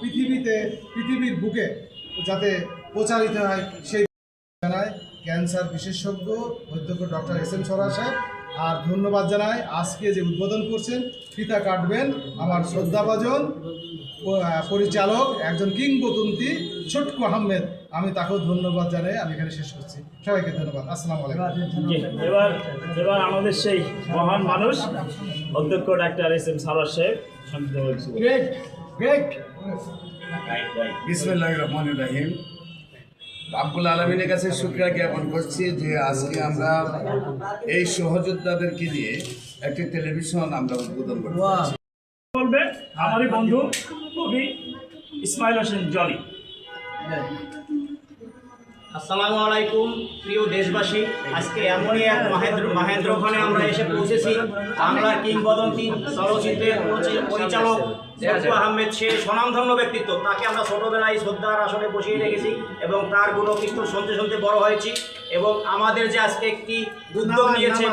পৃথিবীতে পৃথিবীর বুকে যাতে প্রচারিত হয় সেই জানায় ক্যান্সার বিশেষজ্ঞ অধ্যক্ষ ডক্টর এস এম সরা সাহেব। আর ধন্যবাদ জানাই আজকে যে উদ্বোধন করছেন ফিতা কাটবেন আমার শ্রদ্ধাভাজন পরিচালক একজন কিংবদন্তি ছোটকু আহমেদ। আমি তাকেও ধন্যবাদ জানাই আমি এখানে শেষ করছি। সবাইকে ধন্যবাদ। আসসালামু আলাইকুম। এবার এবার আমাদের সেই মহান মানুষ অধ্যক্ষ ডাক্তার এস এম সারোয়ার সাহেব। বলছি বিসমুল্লাহ রহমান রাহিম। আব্বুল আলমিনের কাছে শুক্রিয়া জ্ঞাপন করছি যে আজকে আমরা এই সহযোদ্ধাদেরকে নিয়ে একটি টেলিভিশন আমরা উদ্বোধন করতে পারছি। বলবে আমারই বন্ধু কবি ইসমাইল হোসেন জনি আসসালামু আলাইকুম প্রিয় দেশবাসী। আজকে এমনই এক মহেন্দ্র মহেন্দ্রক্ষণে আমরা এসে পৌঁছেছি বাংলার কিংবদন্তি চলচ্চিত্রের পরিচালক সরফু আহমেদ সে স্বনামধন্য ব্যক্তিত্ব। তাকে আমরা ছোটবেলায় শ্রদ্ধার আসনে বসিয়ে রেখেছি এবং তার গুণকীর্তন শুনতে শুনতে বড় হয়েছি এবং আমাদের যে আজকে একটি উদ্যোগ নিয়েছে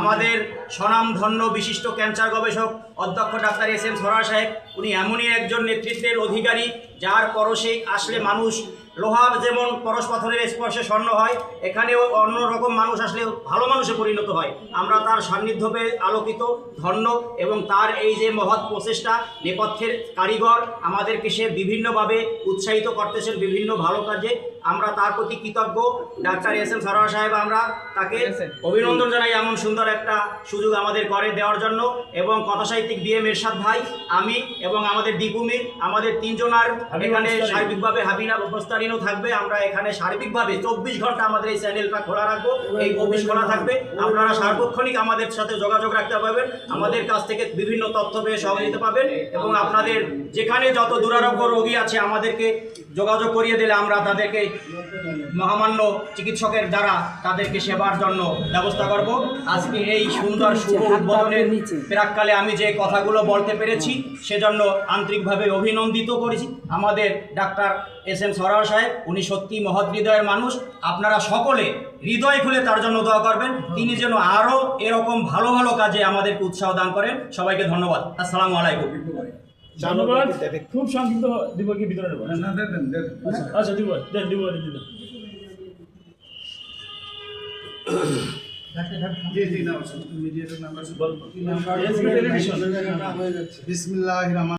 আমাদের স্বনামধন্য বিশিষ্ট ক্যান্সার গবেষক অধ্যক্ষ ডাক্তার এস এম সরার সাহেব উনি এমনই একজন নেতৃত্বের অধিকারী যার পরশে আসলে মানুষ লোহা যেমন পরশ পাথরের স্পর্শে স্বর্ণ হয় এখানেও অন্য রকম মানুষ আসলে ভালো মানুষে পরিণত হয়। আমরা তার সান্নিধ্য পেয়ে আলোকিত ধন্য এবং তার এই যে মহৎ প্রচেষ্টা নেপথ্যের কারিগর আমাদেরকে সে বিভিন্নভাবে উৎসাহিত করতেছেন বিভিন্ন ভালো কাজে। আমরা তার প্রতি কৃতজ্ঞ। ডাক্তার এস এম সরোয়ার সাহেব আমরা তাকে অভিনন্দন জানাই এমন সুন্দর একটা সুযোগ আমাদের করে দেওয়ার জন্য। এবং কথাসাহিত্যিক বি এম এরশাদ ভাই আমি এবং আমাদের দীপুমির আমাদের তিনজনার এখানে সার্বিকভাবে হাবিনা প্রস্তারিনও থাকবে। আমরা এখানে সার্বিকভাবে চব্বিশ ঘণ্টা আমাদের এই চ্যানেলটা খোলা রাখব। এই অফিস খোলা থাকবে। আপনারা সার্বক্ষণিক আমাদের সাথে যোগাযোগ রাখতে পারবেন। আমাদের কাছ থেকে বিভিন্ন তথ্য পেয়ে সহযোগিতা পাবেন। এবং আপনাদের যেখানে যত দুরারোগ্য রোগী আছে আমাদেরকে যোগাযোগ করিয়ে দিলে আমরা তাদেরকে মহামান্য চিকিৎসকের দ্বারা তাদেরকে সেবার জন্য ব্যবস্থা করব। আজকে এই সুন্দর শুভ উদ্বোধনের প্রাককালে আমি যে কথাগুলো বলতে পেরেছি সেজন্য আন্তরিকভাবে অভিনন্দিত করেছি। আমাদের ডাক্তার এস এম সরার সাহেব উনি সত্যি মহৎ হৃদয়ের মানুষ। আপনারা সকলে হৃদয় খুলে তার জন্য দোয়া করবেন। তিনি যেন আরও এরকম ভালো ভালো কাজে আমাদেরকে উৎসাহ দান করেন। সবাইকে ধন্যবাদ। আসসালামু আলাইকুম। ধন্যবাদ। খুব সংক্ষিপ্ত দিব কি ভিতরে নেব আচ্ছা দিব দেন দিব দেন বিসমিল্লাহ রহমান